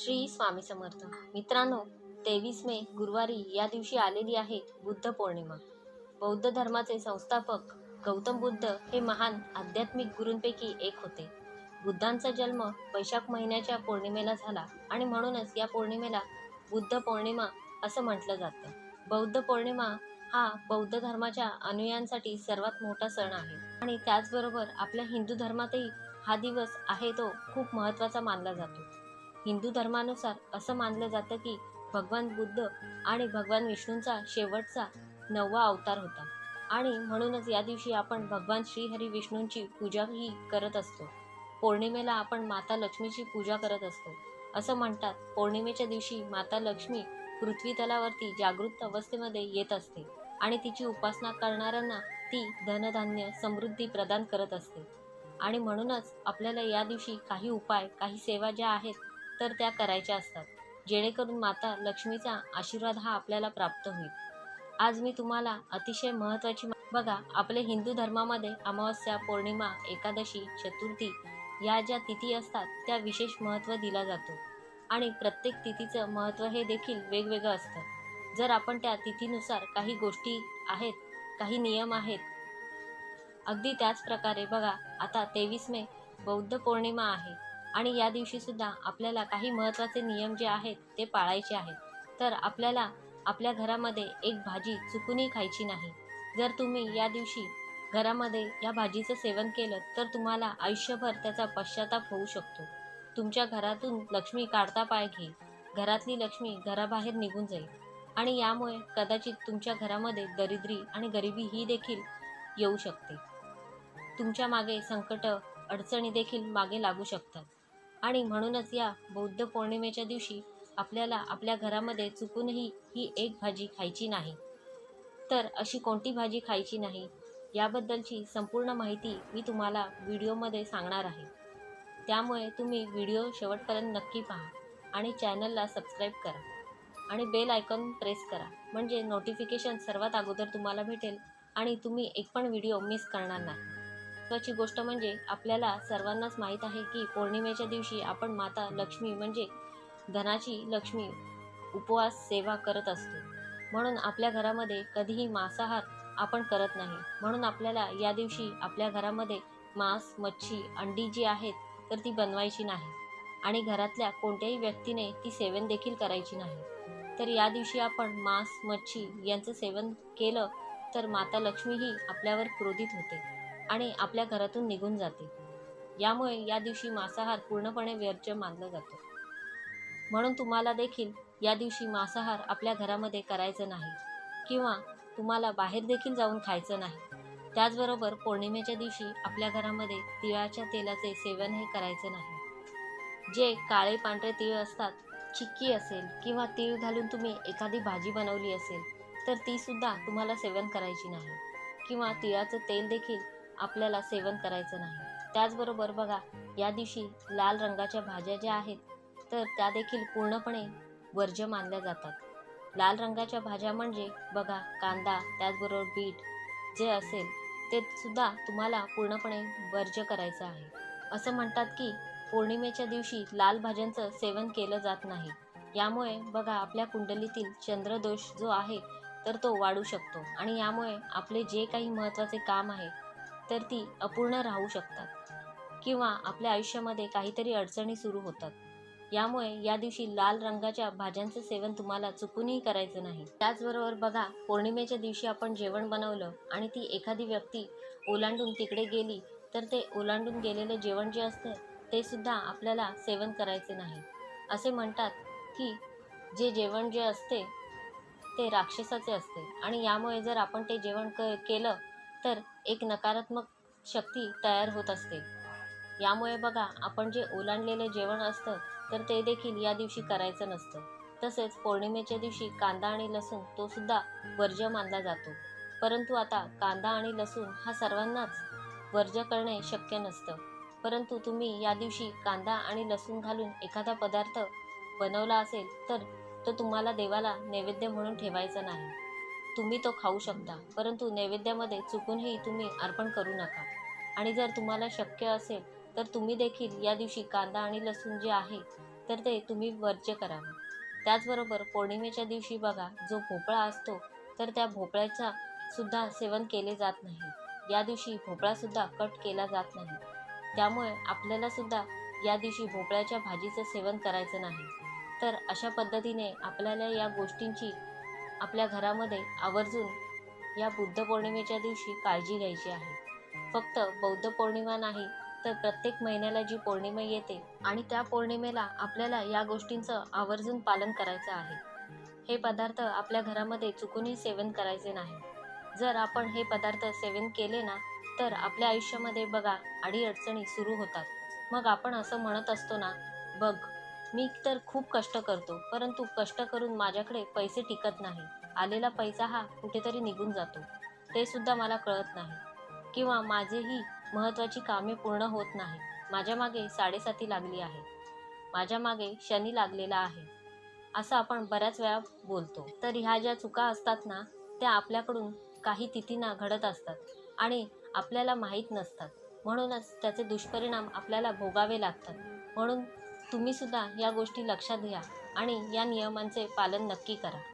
श्री स्वामी समर्थ. मित्रांनो तेवीस मे गुरुवारी या दिवशी आलेली आहे बुद्ध पौर्णिमा. बौद्ध धर्माचे संस्थापक गौतम बुद्ध हे महान आध्यात्मिक गुरूंपैकी एक होते. बुद्धांचा जन्म वैशाख महिन्याच्या पौर्णिमेला झाला आणि म्हणूनच या पौर्णिमेला बुद्ध पौर्णिमा असं म्हटलं जातं. बौद्ध पौर्णिमा हा बौद्ध धर्माच्या अनुयायांसाठी सर्वात मोठा सण आहे आणि त्याचबरोबर आपल्या हिंदू धर्मातही हा दिवस आहे तो खूप महत्त्वाचा मानला जातो. हिंदू धर्मानुसार असं मानलं जातं की भगवान बुद्ध आणि भगवान विष्णूंचा शेवटचा नववा अवतार होता. आणि म्हणूनच या दिवशी आपण भगवान श्रीहरी विष्णूंची पूजाही करत असतो. पौर्णिमेला आपण माता लक्ष्मीची पूजा करत असतो. असं म्हणतात पौर्णिमेच्या दिवशी माता लक्ष्मी पृथ्वी तलावरती जागृत अवस्थेमध्ये येत असते आणि तिची उपासना करणाऱ्यांना ती धनधान्य समृद्धी प्रदान करत असते. आणि म्हणूनच आपल्याला या दिवशी काही उपाय काही सेवा ज्या आहेत तर त्या करायच्या असतात. जेणेकरून माता लक्ष्मीचा आशीर्वाद हा आपल्याला प्राप्त होईल. आज मी तुम्हाला अतिशय महत्त्वाची बघा आपले हिंदू धर्मामध्ये अमावस्या पौर्णिमा एकादशी चतुर्थी या ज्या तिथी असतात त्या विशेष महत्त्व दिला जातो. आणि प्रत्येक तिथीचं महत्त्व हे देखील वेगवेगळं असतं. जर आपण त्या तिथीनुसार काही गोष्टी आहेत काही नियम आहेत अगदी त्याच प्रकारे बघा आता तेवीस मे बौद्ध पौर्णिमा आहे. आणि या दिवशीसुद्धा आपल्याला काही महत्त्वाचे नियम जे आहेत ते पाळायचे आहेत. तर आपल्याला आपल्या घरामध्ये एक भाजी चुकूनही खायची नाही. जर तुम्ही या दिवशी घरामध्ये या भाजीचं सेवन केलं तर तुम्हाला आयुष्यभर त्याचा पश्चाताप होऊ शकतो. तुमच्या घरातून लक्ष्मी काढता पाय घेईल घरातली लक्ष्मी घराबाहेर निघून जाईल. आणि यामुळे कदाचित तुमच्या घरामध्ये दरिद्री आणि गरिबी ही देखील येऊ शकते. तुमच्या मागे संकट अडचणी देखील मागे लागू शकतात. आणि म्हणूनच या बौद्ध पौर्णिमेच्या दिवशी आपल्याला आपल्या घरामध्ये चुकूनही ही एक भाजी खायची नाही. तर अशी कोणती भाजी खायची नाही याबद्दलची संपूर्ण माहिती मी तुम्हाला व्हिडिओमध्ये सांगणार आहे. त्यामुळे तुम्ही व्हिडिओ शेवटपर्यंत नक्की पहा आणि चॅनलला सबस्क्राईब करा आणि बेल आयकॉन प्रेस करा म्हणजे नोटिफिकेशन सर्वात अगोदर तुम्हाला भेटेल आणि तुम्ही एक पण व्हिडिओ मिस करणार नाही. महत्त्वाची गोष्ट म्हणजे आपल्याला सर्वांनाच माहीत आहे की पौर्णिमेच्या दिवशी आपण माता लक्ष्मी म्हणजे धनाची लक्ष्मी उपवास सेवा करत असतो. म्हणून आपल्या घरामध्ये कधीही मांसाहार आपण करत नाही. म्हणून आपल्याला या दिवशी आपल्या घरामध्ये मांस मच्छी अंडी जी आहेत तर ती बनवायची नाही. आणि घरातल्या कोणत्याही व्यक्तीने ती सेवन देखील करायची नाही. तर या दिवशी आपण मांस मच्छी यांचं सेवन केलं तर माता लक्ष्मीही आपल्यावर क्रोधित होते. आणि आपल्या घरातून निघून जाते. यामुळे या दिवशी मांसाहार पूर्णपणे व्यर्थ मानला जातो. म्हणून तुम्हाला देखील या दिवशी मांसाहार आपल्या घरामध्ये करायचं नाही किंवा तुम्हाला बाहेर देखील जाऊन खायचं नाही. त्याचबरोबर पौर्णिमेच्या दिवशी आपल्या घरामध्ये तिळाच्या तेलाचे सेवन हे करायचं नाही. जे काळे पांढरे तीळ असतात चिक्की असेल किंवा तीळ घालून तुम्ही एखादी भाजी बनवली असेल तर ती सुद्धा तुम्हाला सेवन करायची नाही. किंवा तिळाचं तेल देखील आपल्याला सेवन करायचं नाही. त्याचबरोबर बघा या दिवशी लाल रंगाच्या भाज्या ज्या आहेत तर त्या देखील पूर्णपणे वर्ज्य मानल्या जातात. लाल रंगाच्या भाज्या म्हणजे बघा कांदा त्याचबरोबर बीट जे असेल ते सुद्धा तुम्हाला पूर्णपणे वर्ज्य करायचं आहे. असं म्हणतात की पौर्णिमेच्या दिवशी लाल भाज्यांचं सेवन केलं जात नाही. यामुळे बघा आपल्या कुंडलीतील चंद्रदोष जो आहे तर तो वाढू शकतो. आणि यामुळे आपले जे काही महत्त्वाचे काम आहे तर ती अपूर्ण राहू शकतात किंवा आपल्या आयुष्यामध्ये काहीतरी अडचणी सुरू होतात. यामुळे या दिवशी लाल रंगाच्या भाज्यांचं सेवन तुम्हाला चुकूनही करायचं नाही. त्याचबरोबर बघा पौर्णिमेच्या दिवशी आपण जेवण बनवलं आणि ती एखादी व्यक्ती ओलांडून तिकडे गेली तर ते ओलांडून गेलेलं जेवण जे असतं ते सुद्धा आपल्याला सेवन करायचे नाही. असे म्हणतात की जे जेवण जे असते ते राक्षसाचे असते. आणि यामुळे जर आपण ते जेवण क केलं तर एक नकारात्मक शक्ती तयार होत असते. यामुळे बघा आपण जे ओलांडलेलं जेवण असतं तर ते देखील या दिवशी करायचं नसतं. तसेच पौर्णिमेच्या दिवशी कांदा आणि लसूण तो सुद्धा वर्ज्य मानला जातो. परंतु आता कांदा आणि लसूण हा सर्वांनाच वर्ज्य करणे शक्य नसतं. परंतु तुम्ही या दिवशी कांदा आणि लसूण घालून एखादा पदार्थ बनवला असेल तर तो तुम्हाला देवाला नैवेद्य म्हणून ठेवायचा नाही. तुम्ही तो खाऊ शकता. परंतु नैवेद्यामध्ये चुकूनही तुम्ही अर्पण करू नका. आणि जर तुम्हाला शक्य असेल तर तुम्ही देखील या दिवशी कांदा आणि लसूण जे आहे तर ते तुम्ही वर्ज्य करावे. त्याचबरोबर पौर्णिमेच्या दिवशी बघा जो भोपळा असतो तर त्या भोपळ्याचा सुद्धा सेवन केले जात नाही. या दिवशी भोपळासुद्धा कट केला जात नाही. त्यामुळे आपल्याला सुद्धा या दिवशी भोपळ्याच्या भाजीचं सेवन करायचं नाही. तर अशा पद्धतीने आपल्याला या गोष्टींची आपल्या घरामध्ये आवर्जून या बुद्ध पौर्णिमेच्या दिवशी काळजी घ्यायची आहे. फक्त बौद्ध पौर्णिमा नाही तर प्रत्येक महिन्याला जी पौर्णिमा येते आणि त्या पौर्णिमेला आपल्याला या गोष्टींचं आवर्जून पालन करायचं आहे. हे पदार्थ आपल्या घरामध्ये चुकूनही सेवन करायचे नाही. जर आपण हे पदार्थ सेवन केले ना तर आपल्या आयुष्यामध्ये बघा अडीअडचणी सुरू होतात. मग आपण असं म्हणत असतो ना बघ मी तर खूप कष्ट करतो परंतु कष्ट करून माझ्याकडे पैसे टिकत नाही. आलेला पैसा हा कुठेतरी निघून जातो. ते सुद्धा मला कळत नाही. किंवा माझेही महत्त्वाची कामे पूर्ण होत नाही. माझ्या मागे साडेसाती लागली आहे. माझ्या मागे शनी लागलेला आहे. असं आपण बऱ्याच वेळा बोलतो. तर ह्या ज्या चुका असतात ना त्या आपल्याकडून काही तिथींना घडत असतात आणि आपल्याला माहीत नसतात. म्हणूनच त्याचे दुष्परिणाम आपल्याला भोगावे लागतात. म्हणून तुम्हीसुद्धा या गोष्टी लक्षात घ्या आणि या नियमांचे पालन नक्की करा.